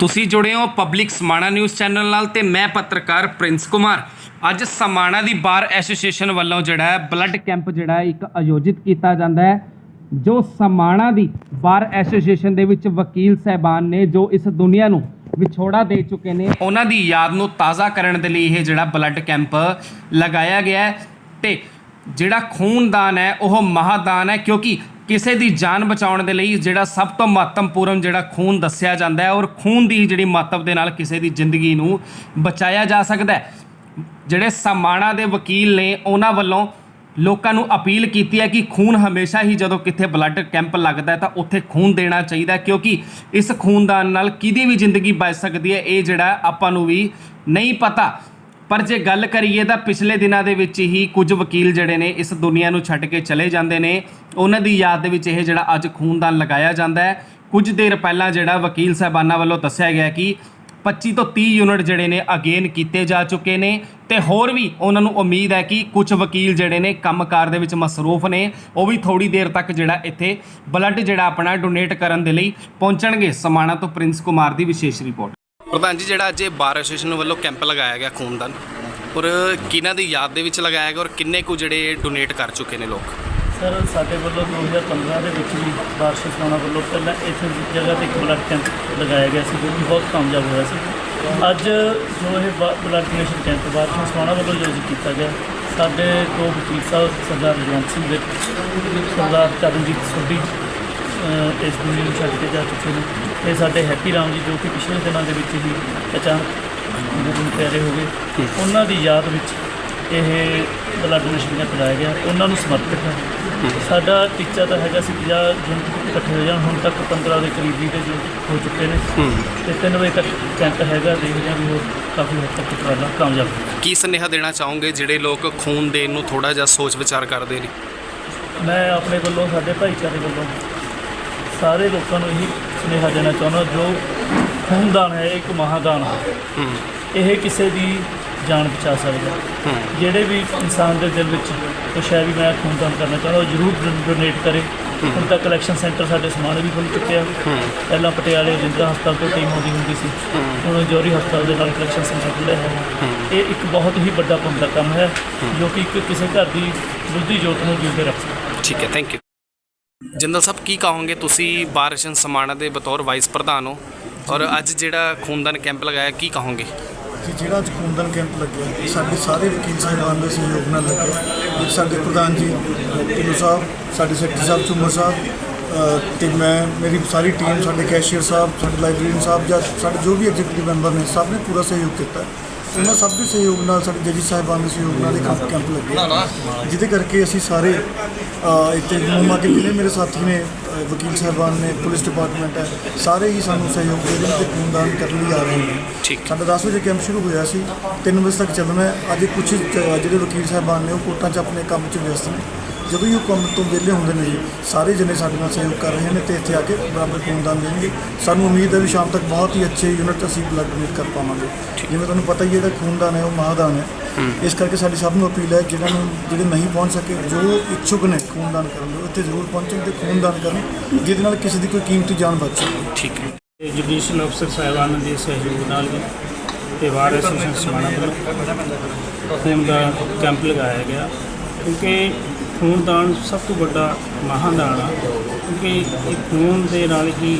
ਤੁਸੀਂ ਜੁੜੇ ਹੋ ਪਬਲਿਕ ਸਮਾਣਾ ਨਿਊਜ਼ ਚੈਨਲ ਨਾਲ ਤੇ ਮੈਂ ਪੱਤਰਕਾਰ ਪ੍ਰਿੰਸ ਕੁਮਾਰ। ਅੱਜ ਸਮਾਣਾ ਦੀ ਬਾਰ ਐਸੋਸੀਏਸ਼ਨ ਵੱਲੋਂ ਜਿਹੜਾ ਹੈ ਬਲੱਡ ਕੈਂਪ ਜਿਹੜਾ ਹੈ ਇੱਕ ਆਯੋਜਿਤ ਕੀਤਾ ਜਾਂਦਾ ਹੈ, ਜੋ ਸਮਾਣਾ ਦੀ ਬਾਰ ਐਸੋਸੀਏਸ਼ਨ ਦੇ ਵਿੱਚ ਵਕੀਲ ਸਹਿਬਾਨ ਨੇ, ਜੋ ਇਸ ਦੁਨੀਆ ਨੂੰ ਵਿਛੋੜਾ ਦੇ ਚੁੱਕੇ ਨੇ। ਉਹਨਾਂ ਦੀ ਯਾਦ ਨੂੰ ਤਾਜ਼ਾ ਕਰਨ ਦੇ ਲਈ ਇਹ ਜਿਹੜਾ ਬਲੱਡ ਕੈਂਪ ਲਗਾਇਆ ਗਿਆ ਹੈ ਤੇ ਜਿਹੜਾ ਖੂਨਦਾਨ ਹੈ, ਉਹ ਮਹਾਦਾਨ ਹੈ, ਕਿਉਂਕਿ ਕਿਸੇ ਦੀ ਜਾਨ ਬਚਾਉਣ ਦੇ ਲਈ ਜਿਹੜਾ ਸਭ ਤੋਂ ਮਹੱਤਵਪੂਰਨ ਜਿਹੜਾ ਖੂਨ ਦੱਸਿਆ ਜਾਂਦਾ ਹੈ ਔਰ ਖੂਨ ਦੀ ਜਿਹੜੀ ਮਹੱਤਵ ਦੇ ਨਾਲ ਕਿਸੇ ਦੀ ਜ਼ਿੰਦਗੀ ਨੂੰ ਬਚਾਇਆ ਜਾ ਸਕਦਾ ਹੈ। ਜਿਹੜੇ ਸਮਾਣਾ ਦੇ ਵਕੀਲ ਨੇ ਉਹਨਾਂ ਵੱਲੋਂ ਲੋਕਾਂ ਨੂੰ ਅਪੀਲ ਕੀਤੀ ਹੈ ਕਿ ਖੂਨ ਹਮੇਸ਼ਾ ਹੀ ਜਦੋਂ ਕਿਤੇ ਬਲੱਡ ਕੈਂਪ ਲੱਗਦਾ ਹੈ ਤਾਂ ਉੱਥੇ ਖੂਨ ਦੇਣਾ ਚਾਹੀਦਾ ਕਿਉਂਕਿ ਇਸ ਖੂਨਦਾਨ ਨਾਲ ਕਿਹਦੀ ਵੀ ਜ਼ਿੰਦਗੀ ਬਚ ਸਕਦੀ ਹੈ, ਇਹ ਜਿਹੜਾ ਆਪਾਂ ਨੂੰ ਵੀ ਨਹੀਂ ਪਤਾ। ਪਰ ਜੇ ਗੱਲ ਕਰੀਏ ਤਾਂ ਪਿਛਲੇ ਦਿਨਾਂ ਦੇ ਵਿੱਚ ਹੀ ਕੁਝ ਵਕੀਲ ਜਿਹੜੇ ਨੇ ਇਸ ਦੁਨੀਆ ਨੂੰ ਛੱਡ ਕੇ ਚਲੇ ਜਾਂਦੇ ਨੇ। ਉਹਨਾਂ ਦੀ ਯਾਦ ਦੇ ਵਿੱਚ ਇਹ ਜਿਹੜਾ ਅੱਜ ਖੂਨਦਾਨ ਲਗਾਇਆ ਜਾਂਦਾ ਹੈ। ਕੁਝ ਦੇਰ ਪਹਿਲਾਂ ਜਿਹੜਾ ਵਕੀਲ ਸਾਹਿਬਾਨਾਂ ਵੱਲੋਂ ਦੱਸਿਆ ਗਿਆ ਕਿ 25 ਤੋਂ 30 ਯੂਨਿਟ ਜਿਹੜੇ ਨੇ ਅਗੇਨ ਕੀਤੇ ਜਾ ਚੁੱਕੇ ਨੇ ਤੇ ਹੋਰ ਵੀ ਉਹਨਾਂ ਨੂੰ ਉਮੀਦ ਹੈ ਕਿ ਕੁਝ ਵਕੀਲ ਜਿਹੜੇ ਨੇ ਕੰਮਕਾਰ ਦੇ ਵਿੱਚ ਮਸਰੂਫ ਨੇ। ਉਹ ਵੀ ਥੋੜੀ ਦੇਰ ਤੱਕ ਜਿਹੜਾ ਇੱਥੇ ਬਲੱਡ ਜਿਹੜਾ ਆਪਣਾ ਡੋਨੇਟ ਕਰਨ ਦੇ ਲਈ ਪਹੁੰਚਣਗੇ। ਸਮਾਣਾ ਤੋਂ ਪ੍ਰਿੰਸ ਕੁਮਾਰ ਦੀ ਵਿਸ਼ੇਸ਼ ਰਿਪੋਰਟ। ਪ੍ਰਧਾਨ ਜੀ, ਜਿਹੜਾ ਅੱਜ ਇਹ ਬਾਰ ਐਸੋਸੀਏਸ਼ਨ ਵੱਲੋਂ ਕੈਂਪ ਲਗਾਇਆ ਗਿਆ ਖੂਨਦਾਨ, ਔਰ ਕਿਹਨਾਂ ਦੀ ਯਾਦ ਦੇ ਵਿੱਚ ਲਗਾਇਆ ਗਿਆ ਔਰ ਕਿੰਨੇ ਕੁ ਜਿਹੜੇ ਡੋਨੇਟ ਕਰ ਚੁੱਕੇ ਨੇ ਲੋਕ? ਸਰ, ਸਾਡੇ ਵੱਲੋਂ 2015 ਦੇ ਵਿੱਚ ਵੀ ਬਾਰਸ਼ ਸੋਣਾ ਵੱਲੋਂ ਪਹਿਲਾਂ ਇਸ ਜਗ੍ਹਾ ਤੇ ਇੱਕ ਬਲੱਡ ਕੈਂਪ ਲਗਾਇਆ ਗਿਆ ਸੀ, ਜੋ ਕਿ ਬਹੁਤ ਕਾਮਯਾਬ ਹੋਇਆ ਸੀ। ਅੱਜ ਜੋ ਇਹ ਬਲੱਡ ਡੋਨੇਸ਼ਨ ਕੈਂਪ ਬਾਰਸ਼ ਸੋਣਾ ਵੱਲੋਂ ਆਯੋਜਿਤ ਕੀਤਾ ਗਿਆ। ਸਾਡੇ ਦੋ ਵਕੀਲ ਸਾਹਿਬ, ਸਰਦਾਰ ਰਜਵੰਤ ਸਿੰਘ ਦੇ, ਸਰਦਾਰ ਚਰਨਜੀਤ ਸੋਢੀ ਇਸ ਦੁਨੀਆ ਨੂੰ ਛੱਡ ਕੇ ਜਾ ਚੁੱਕੇ ਨੇ। ਤੇ ਸਾਡੇ ਹੈਪੀ ਰਾਮ ਜੀ ਜੋ ਕਿ ਪਿਛਲੇ ਦਿਨਾਂ ਦੇ ਵਿੱਚ ਹੀ ਅਚਾਨਕ ਗੁਰੂ ਪਿਆਰੇ ਹੋ ਗਏ। ਉਹਨਾਂ ਦੀ ਯਾਦ ਵਿੱਚ ਇਹ ਬਲੱਡ ਡੋਨੇਸ਼ਨ ਕੈਂਪ ਲਾਇਆ ਗਿਆ ਉਹਨਾਂ ਨੂੰ ਸਮਰਪਿਤ ਹੈ। ਸਾਡਾ ਟੀਚਾ ਤਾਂ ਹੈਗਾ ਸੀ 50 ਜੂਨ ਤੱਕ ਇਕੱਠੇ ਹੋ ਜਾਣ ਹੁਣ ਤੱਕ 15 ਦੇ ਕਰੀਬ ਵੀ ਤੇ ਜੋ ਹੋ ਚੁੱਕੇ ਨੇ। ਤੇ 3 ਵਜੇ ਤੱਕ ਕੈਂਪ ਹੈਗਾ ਦੇਖਦੇ ਹਾਂ ਵੀ ਹੋਰ ਕਾਫੀ ਹੱਦ ਤੱਕ ਉਪਰਾਲਾ ਕਾਮਯਾਬ। ਕੀ ਸੁਨੇਹਾ ਦੇਣਾ ਚਾਹੋਗੇ ਜਿਹੜੇ ਲੋਕ ਖੂਨ ਦੇਣ ਨੂੰ ਥੋੜਾ ਜਿਹਾ ਸੋਚ ਵਿਚਾਰ ਕਰਦੇ ਨੇ? ਮੈਂ ਆਪਣੇ ਵੱਲੋਂ ਸਾਡੇ ਭਾਈਚਾਰੇ ਵੱਲੋਂ ਸਾਰੇ ਲੋਕਾਂ ਨੂੰ ਇਹੀ ਸੁਨੇਹਾ ਦੇਣਾ ਚਾਹੁੰਦਾ ਜੋ ਖੂਨਦਾਨ ਹੈ ਇੱਕ ਮਹਾਦਾਨ ਹੈ। ਇਹ ਕਿਸੇ ਦੀ ਜਾਨ ਬਚਾ ਸਕਦਾ ਜਿਹੜੇ ਵੀ ਇਨਸਾਨ ਦੇ ਦਿਲ ਵਿੱਚ ਕੁਛ ਹੈ ਵੀ ਮੈਂ ਖੂਨਦਾਨ ਕਰਨਾ ਚਾਹੁੰਦਾ ਉਹ ਜ਼ਰੂਰ ਡੋਨੇਟ ਕਰੇ। ਹੁਣ ਤੱਕ ਕਲੈਕਸ਼ਨ ਸੈਂਟਰ ਸਾਡੇ ਸਮਾਣੇ ਵੀ ਖੁੱਲ ਚੁੱਕੇ ਆ। ਪਹਿਲਾਂ ਪਟਿਆਲੇ ਜਿੰਦਰਾ ਹਸਪਤਾਲ ਤੋਂ ਟੀਮ ਆਉਂਦੀ ਹੁੰਦੀ ਸੀ। ਹੁਣ ਜੋਰੀ ਹਸਪਤਾਲ ਦੇ ਨਾਲ ਕਲੈਕਸ਼ਨ ਸੈਂਟਰ ਖੁੱਲ੍ਹਿਆ ਹੈ। ਇਹ ਇੱਕ ਬਹੁਤ ਹੀ ਵੱਡਾ ਪੁੰਨ ਦਾ ਕੰਮ ਹੈ ਜੋ ਕਿ ਇੱਕ ਕਿਸੇ ਘਰ ਦੀ ਬੁੱਧੀ ਜੋਤ ਨੂੰ ਜਿਉਂਦੇ ਰੱਖ ਸਕਦਾ ਠੀਕ ਹੈ ਥੈਂਕ ਯੂ ਜਿੰਦਲ ਸਾਹਿਬ ਕੀ ਕਹੋਗੇ ਤੁਸੀਂ ਬਾਰਸ਼ਨ ਸਮਾਣਾ ਦੇ ਬਤੌਰ ਵਾਈਸ ਪ੍ਰਧਾਨ ਹੋ ਔਰ ਅੱਜ ਜਿਹੜਾ ਖੂਨਦਾਨ ਕੈਂਪ ਲਗਾਇਆ ਕੀ ਕਹੋਗੇ? ਕਿ ਜਿਹੜਾ ਅੱਜ ਖੂਨਦਾਨ ਕੈਂਪ ਲੱਗਿਆ ਸਾਡੇ ਸਾਰੇ ਵਕੀਲ ਸਾਹਿਬਾਨ ਦੇ ਸਹਿਯੋਗ ਨਾਲ ਲੱਗਿਆ। ਸਾਡੇ ਪ੍ਰਧਾਨ ਜੀ ਢਿੱਲੋਂ ਸਾਹਿਬ ਸਾਡੇ ਸੈਕਟਰੀ ਸਾਹਿਬ ਝੁੰਮਰ ਸਾਹਿਬ ਅ, ਤੇ ਮੈਂ ਮੇਰੀ ਸਾਰੀ ਟੀਮ ਸਾਡੇ ਕੈਸ਼ੀਅਰ ਸਾਹਿਬ ਸਾਡੇ ਲਾਇਬ੍ਰੇਰੀਅਨ ਸਾਹਿਬ ਜਾਂ ਸਾਡੇ ਜੋ ਵੀ ਐਗਜ਼ੀਕਿਊਟਿਵ ਮੈਂਬਰ ਨੇ ਸਭ ਨੇ ਪੂਰਾ ਸਹਿਯੋਗ ਕੀਤਾ। ਉਹਨਾਂ ਸਭ ਦੇ ਸਹਿਯੋਗ ਨਾਲ ਸਾਡੇ ਜੱਜੀ ਸਾਹਿਬਾਨ ਦੇ ਸਹਿਯੋਗ ਨਾਲ ਇਹ ਕੈਂਪ ਕੈਂਪ ਲੱਗਿਆ ਜਿਹਦੇ ਕਰਕੇ ਅਸੀਂ ਸਾਰੇ ਇੱਥੇ ਮੁਮਾ ਕੇ ਜਿਹੜੇ ਮੇਰੇ ਸਾਥੀ ਨੇ ਵਕੀਲ ਸਾਹਿਬਾਨ ਨੇ ਪੁਲਿਸ ਡਿਪਾਰਟਮੈਂਟ ਹੈ ਸਾਰੇ ਹੀ ਸਾਨੂੰ ਸਹਿਯੋਗ ਦੇ ਰਹੇ ਤੇ ਖੂਨਦਾਨ ਕਰਨ ਲਈ ਆ ਰਹੇ ਨੇ। ਠੀਕ। ਸਾਡਾ 10 ਵਜੇ ਕੈਂਪ ਸ਼ੁਰੂ ਹੋਇਆ ਸੀ 3 ਵਜੇ ਤੱਕ ਚੱਲਣਾ ਹੈ। ਅੱਜ ਕੁਝ ਜਿਹੜੇ ਵਕੀਲ ਸਾਹਿਬਾਨ ਨੇ ਉਹ ਕੋਰਟਾਂ 'ਚ ਆਪਣੇ ਕੰਮ 'ਚ ਵਿਅਸਤ ਨੇ। ਜਦੋਂ ਹੀ ਉਹ ਕੰਮ ਤੋਂ ਵਿਹਲੇ ਹੁੰਦੇ ਨੇ ਜੀ ਸਾਰੇ ਜਣੇ ਸਾਡੇ ਨਾਲ ਸਹਿਯੋਗ ਕਰ ਰਹੇ ਨੇ ਤੇ ਇੱਥੇ ਆ ਕੇ ਬਰਾਬਰ ਖੂਨਦਾਨ ਦੇਣਗੇ। ਸਾਨੂੰ ਉਮੀਦ ਹੈ ਵੀ ਸ਼ਾਮ ਤੱਕ ਬਹੁਤ ਹੀ ਅੱਛੇ ਯੂਨਿਟ ਅਸੀਂ ਬਲੱਡ ਡੋਨੇਟ ਕਰ ਪਾਵਾਂਗੇ। ਜਿਵੇਂ ਤੁਹਾਨੂੰ ਪਤਾ ਹੀ ਹੈ ਕਿ ਖੂਨਦਾਨ ਹੈ ਉਹ ਮਹਾਦਾਨ ਹੈ। ਇਸ ਕਰਕੇ ਸਾਡੀ ਸਭ ਨੂੰ ਅਪੀਲ ਹੈ ਜਿਨ੍ਹਾਂ ਨੂੰ ਜਿਹੜੇ ਨਹੀਂ ਪਹੁੰਚ ਸਕੇ ਜੋ ਇੱਛੁਕ ਨੇ ਖੂਨਦਾਨ ਕਰਨ ਦੇ ਉਹ ਇੱਥੇ ਜ਼ਰੂਰ ਪਹੁੰਚਣ ਤੇ ਖੂਨਦਾਨ ਕਰਨ ਜਿਹਦੇ ਨਾਲ ਕਿਸੇ ਦੀ ਕੋਈ ਕੀਮਤੀ ਜਾਨ ਬਚ ਸਕੇ। ਠੀਕ ਹੈ। ਤੇ ਜੁਡੀਸ਼ੀਅਲ ਅਫਸਰ ਸਾਹਿਬਾਨ ਦੇ ਸਹਿਯੋਗ ਨਾਲ ਵੀ ਤੇ ਵਾਰ ਐਸੋਸੀਏਸ਼ਨ ਸਮਾਣਾ ਵੱਲੋਂ ਖੂਨ ਦਾ ਕੈਂਪ ਲਗਾਇਆ ਗਿਆ। ਕਿਉਂਕਿ ਖੂਨਦਾਨ ਸਭ ਤੋਂ ਵੱਡਾ ਮਹਾਦਾਨ ਆ ਕਿਉਂਕਿ ਇਹ ਖੂਨ ਦੇ ਨਾਲ ਹੀ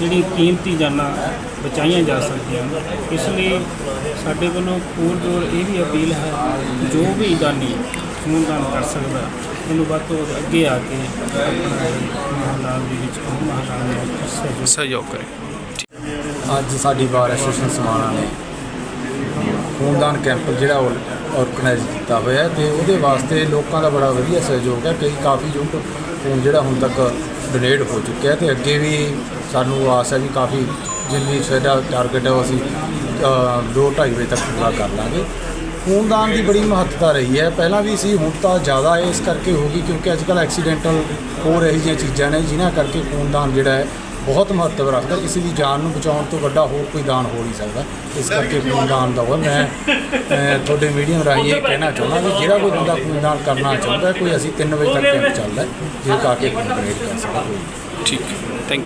ਜਿਹੜੀ ਕੀਮਤੀ ਜਾਨਾਂ ਬਚਾਈਆਂ ਜਾ ਸਕਦੀਆਂ। ਇਸ ਲਈ ਸਾਡੇ ਵੱਲੋਂ ਪੂਰ ਜੋਰ ਇਹ ਵੀ ਅਪੀਲ ਹੈ ਜੋ ਵੀ ਦਾਨੀ ਖੂਨਦਾਨ ਕਰ ਸਕਦਾ ਉਹਨੂੰ ਵੱਧ ਤੋਂ ਵੱਧ ਅੱਗੇ ਆ ਕੇ ਮਹਾਦਾਨ ਦੇ ਵਿੱਚ ਖੂਨ ਮਹਾਦਾਨ ਦੇ ਵਿੱਚ ਸਹਿਯੋਗ ਕਰੇ ਅੱਜ ਸਾਡੀ ਬਾਰ ਐਸੋਸੀਏਸ਼ਨ ਸਮਾਣਾ ਨੇ ਖੂਨਦਾਨ ਕੈਂਪ ਜਿਹੜਾ ਆਰਗੇਨਾਈਜ਼ ਕੀਤਾ ਹੋਇਆ ਹੈ ਤੇ ਉਹਦੇ ਵਾਸਤੇ ਲੋਕਾਂ ਦਾ ਬੜਾ ਵਧੀਆ ਸਹਿਯੋਗ ਹੈ। ਕਈ ਕਾਫੀ ਯੂਨਿਟ ਖੂਨ ਜਿਹੜਾ ਹੁਣ ਤੱਕ ਡੋਨੇਟ ਹੋ ਚੁੱਕਿਆ ਤੇ ਅੱਗੇ ਵੀ ਸਾਨੂੰ ਆਸ ਹੈ ਵੀ ਕਾਫੀ ਜਿੰਨੀ ਸਾਡਾ ਟਾਰਗੇਟ ਹੈ ਉਹ ਅਸੀਂ 2:30 ਵਜੇ ਤੱਕ ਪੂਰਾ ਕਰ ਲਾਂਗੇ। ਖੂਨਦਾਨ ਦੀ ਬੜੀ ਮਹੱਤਤਾ ਰਹੀ ਹੈ। ਪਹਿਲਾਂ ਵੀ ਸੀ, ਹੁਣ ਤਾਂ ਜ਼ਿਆਦਾ ਇਸ ਕਰਕੇ ਹੋ ਗਈ ਕਿਉਂਕਿ ਅੱਜ ਕੱਲ੍ਹ ਐਕਸੀਡੈਂਟਲ ਹੋ ਰਹੀ ਜਿਹੀਆਂ ਚੀਜ਼ਾਂ ਨੇ, ਜਿਨ੍ਹਾਂ ਕਰਕੇ ਖੂਨਦਾਨ ਜਿਹੜਾ ਹੈ ਬਹੁਤ ਮਹੱਤਵ ਰੱਖਦਾ ਕਿਸੇ ਦੀ ਜਾਨ ਨੂੰ ਬਚਾਉਣ ਤੋਂ ਵੱਡਾ ਹੋਰ ਕੋਈ ਦਾਨ ਹੋ ਨਹੀਂ ਸਕਦਾ। ਇਸ ਕਰਕੇ ਖੂਨਦਾਨ ਦਾ ਮੈਂ ਅਹ, ਤੁਹਾਡੇ ਮੀਡੀਅਮ ਰਾਹੀਂ ਇਹ ਕਹਿਣਾ ਚਾਹੁੰਦਾ ਵੀ ਜਿਹੜਾ ਕੋਈ ਬੰਦਾ ਖੂਨਦਾਨ ਕਰਨਾ ਚਾਹੁੰਦਾ ਹੈ, ਕੋਈ ਅਸੀਂ 3 ਵਜੇ ਤੱਕ ਕੈਂਪ ਚੱਲਦਾ ਹੈ, ਜੇ ਕਾ ਕੇ ਖੂਨ ਡੋਨੇਟ ਕਰ ਸਕਦਾ। ਕੋਈ ਠੀਕ ਹੈ।